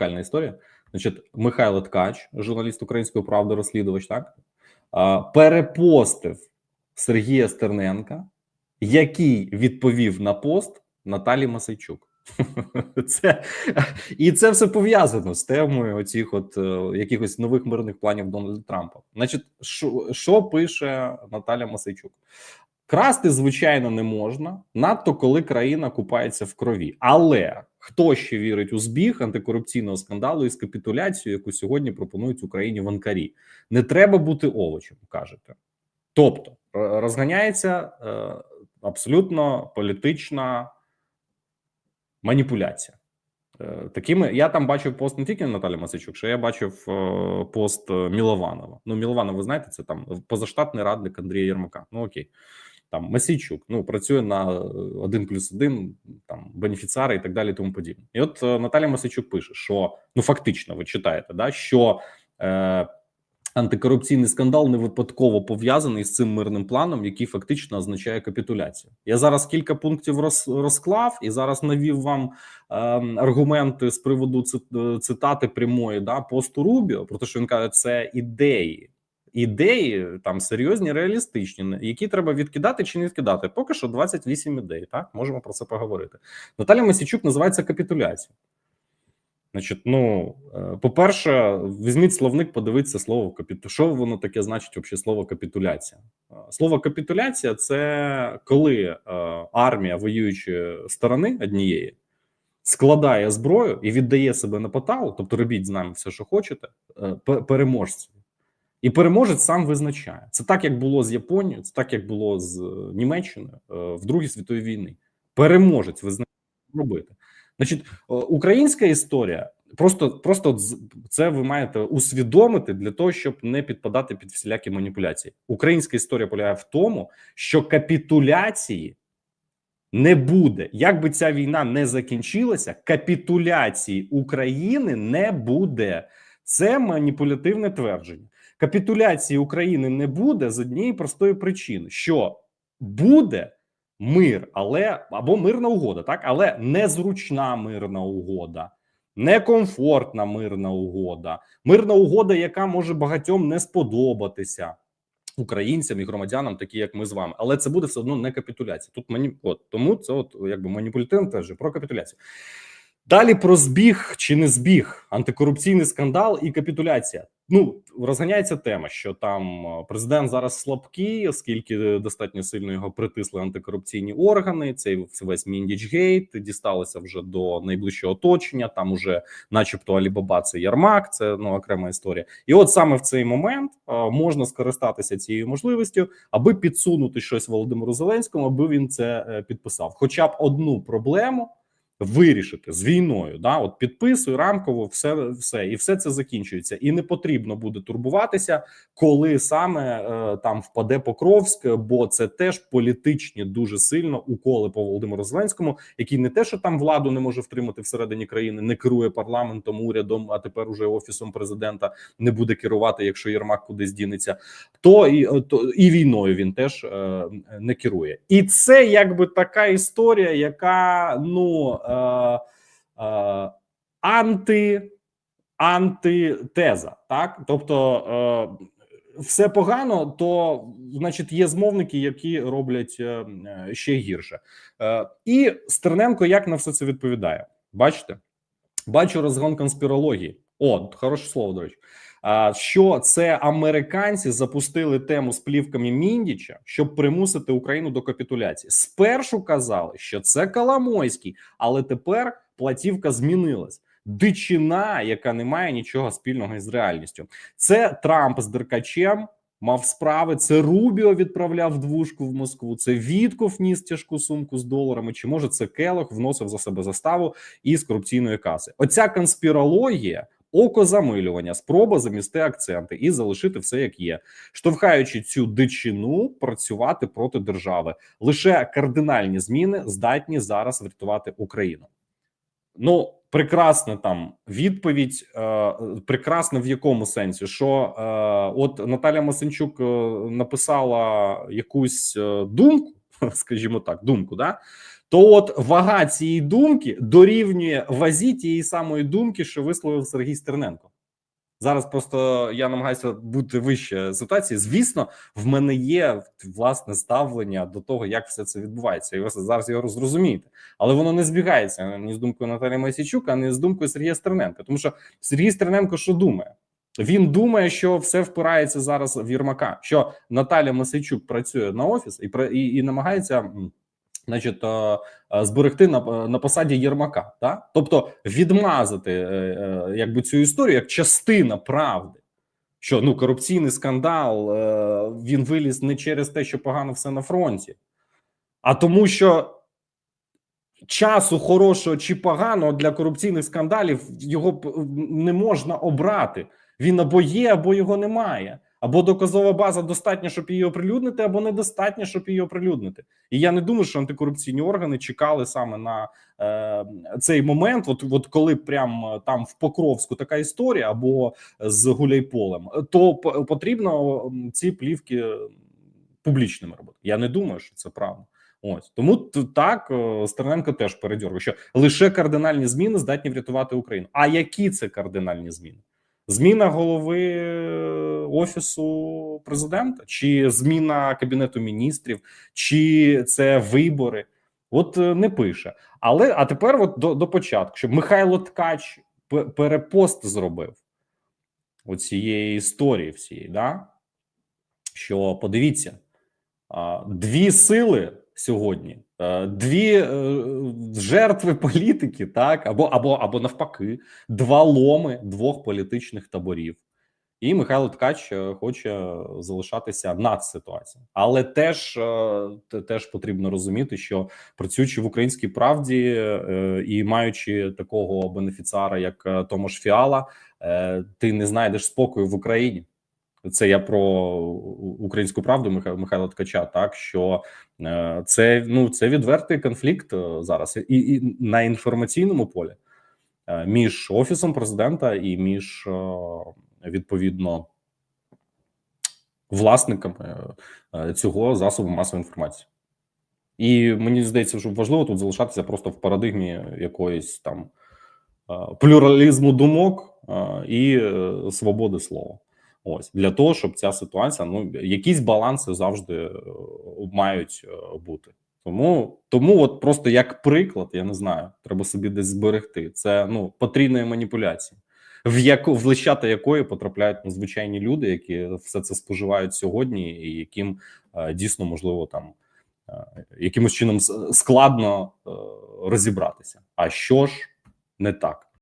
унікальна історія. Значить, Михайло Ткач, журналіст української правди, розслідувач, так перепостив Сергія Стерненка, який відповів на пост Наталі Масайчук. Це і це все пов'язано з темою оцих от е, якихось нових мирних планів Дональда Трампа. Значить, що, що пише Наталя Масайчук? Красти, звичайно, не можна, надто коли країна купається в крові. Але хто ще вірить у збіг антикорупційного скандалу із капітуляцією, яку сьогодні пропонують Україні в Анкарі? Не треба бути овочем, кажете. Тобто розганяється е, абсолютно політична маніпуляція. Е, Такими я там бачив пост не тільки Наталі Масичук, що я бачив е, пост е, Мілованова. Ну, Мілованов, ви знаєте, це там позаштатний радник Андрія Єрмака. Ну окей, там Масійчук, ну працює на один плюс один, там бенефіціари і так далі, тому подібне. І от е, Наталя Масичук пише, що ну фактично, ви читаєте, да що е, антикорупційний скандал не випадково пов'язаний з цим мирним планом, який фактично означає капітуляцію. Я зараз кілька пунктів роз, розклав і зараз навів вам е, аргументи з приводу е, цитати прямої да посту Рубіо, про те, що він каже, це ідеї. Ідеї там серйозні, реалістичні, які треба відкидати чи не відкидати. Поки що 28 ідей. Так можемо про це поговорити. Наталя Масічук називається капітуляція. Значить, ну е, по-перше, візьміть словник, подивіться слово капіту. Що воно таке значить взагалі слово капітуляція? Е, Слово капітуляція це коли е, армія воюючої сторони однієї складає зброю і віддає себе на поталу, тобто робіть з нами все, що хочете, переможцю. І переможець сам визначає. Це так, як було з Японією, це так, як було з е, Німеччиною е, в Другій світовій війні. Переможець визначає робити. Значить, українська історія просто, просто це ви маєте усвідомити для того, щоб не підпадати під всілякі маніпуляції. Українська історія полягає в тому, що капітуляції не буде. Як би ця війна не закінчилася, капітуляції України не буде. Це маніпулятивне твердження. Капітуляції України не буде з однієї простої причини, що буде мир, але або мирна угода, так, але незручна мирна угода, некомфортна мирна угода, мирна угода, яка може багатьом не сподобатися українцям і громадянам, такі як ми з вами, але це буде все одно не капітуляція. Тут мані... от тому це от якби маніпулятивно теж про капітуляцію. Далі про збіг чи не збіг, антикорупційний скандал і капітуляція. Ну розганяється тема, що там е, президент зараз слабкий, оскільки достатньо сильно його притисли антикорупційні органи. Цей весь Міндічгейт дісталося вже до найближчого оточення. Там уже, начебто, Алібаба це Ярмак, це ну окрема історія. І от саме в цей момент е, можна скористатися цією можливістю, аби підсунути щось Володимиру Зеленському, аби він це е, підписав. Хоча б одну проблему вирішити з війною. Да, от підписуй рамково, все, все, і все це закінчується. І не потрібно буде турбуватися, коли саме е, там впаде Покровськ, бо це теж політичні дуже сильно уколи по Володимиру Зеленському, який не те, що там владу не може втримати всередині країни, не керує парламентом, урядом, а тепер уже офісом президента не буде керувати, якщо Єрмак кудись дінеться, то і то і війною він теж е, не керує, і це якби така історія, яка ну е, е, анти антитеза, так тобто. Е, все погано, то значить є змовники, які роблять е, е, ще гірше. Е, і Стерненко як на все це відповідає? Бачите? Бачу розгон конспірології. О, хороше слово, до речі. Що це американці запустили тему з плівками Міндіча, щоб примусити Україну до капітуляції. Спершу казали, що це Коломойський, але тепер платівка змінилась. Дичина, яка не має нічого спільного із реальністю. Це Трамп з Деркачем мав справи. Це Рубіо відправляв двушку в Москву. Це Вітков ніс тяжку сумку з доларами. Чи може це Келох вносив за себе заставу із корупційної каси? Оця конспірологія. Окозамилювання, спроба замісти акценти і залишити все як є, штовхаючи цю дичину працювати проти держави. Лише кардинальні зміни здатні зараз врятувати Україну. Ну, прекрасна там відповідь. Е, прекрасна в якому сенсі, що е, от Наталя Масенчук е, написала якусь е, думку, скажімо так, думку, да то от вага цієї думки дорівнює вазі тієї самої думки, що висловив Сергій Стерненко. Зараз просто я намагаюся бути вище ситуації. Звісно, в мене є власне ставлення до того, як все це відбувається, і ви зараз його зрозумієте, але воно не збігається ні з думкою Наталії Масійчук, а не з думкою Сергія Стерненка. Тому що Сергій Стерненко що думає? Він думає, що все впирається зараз в Єрмака, що Наталя Масичук працює на офіс і і, і намагається, значить, е, е, зберегти на, на посаді Єрмака, та тобто відмазати е, е, якби цю історію як частина правди. Що ну корупційний скандал е, він виліз не через те, що погано все на фронті, а тому, що часу хорошого чи поганого для корупційних скандалів його не можна обрати. Він або є, або його немає. Або доказова база достатня, щоб її оприлюднити, або недостатня, щоб її оприлюднити. І я не думаю, що антикорупційні органи чекали саме на е, цей момент. От, от коли прям там в Покровську така історія, або з Гуляйполем, то потрібно ці плівки публічними робити. Я не думаю, що це правда. Ось тому так е, Стерненко теж передьоргує, що лише кардинальні зміни здатні врятувати Україну. А які це кардинальні зміни? Зміна голови е, офісу президента, чи зміна кабінету міністрів, чи це вибори? От е, не пише. Але а тепер, от до, до початку, щоб Михайло Ткач перепост зробив оцієї історії всієї, да? що подивіться, дві сили сьогодні, е, дві е, жертви політики, так або або або навпаки, два ломи двох політичних таборів. І Михайло Ткач е, хоче залишатися над ситуацією, але теж е, теж потрібно розуміти, що працюючи в українській правді е, і маючи такого бенефіціара, як Томаш Фіала, ти не знайдеш спокою в Україні. Це я про українську правду Михайла Ткача. Так що це ну це відвертий конфлікт зараз, і, і на інформаційному полі між офісом президента і між відповідно власниками е, цього засобу масової інформації. І мені здається, що важливо тут залишатися просто в парадигмі якоїсь там е, плюралізму думок е, і е, свободи слова. Ось для того, щоб ця ситуація, ну якісь баланси завжди е, мають е, бути. Тому тому, от просто як приклад, я не знаю, треба собі десь зберегти. Це ну потрійної маніпуляції, в яку в лищата якої потрапляють ну, звичайні люди, які все це споживають сьогодні, і яким е, дійсно можливо там е, якимось чином складно е, розібратися. А що ж не так?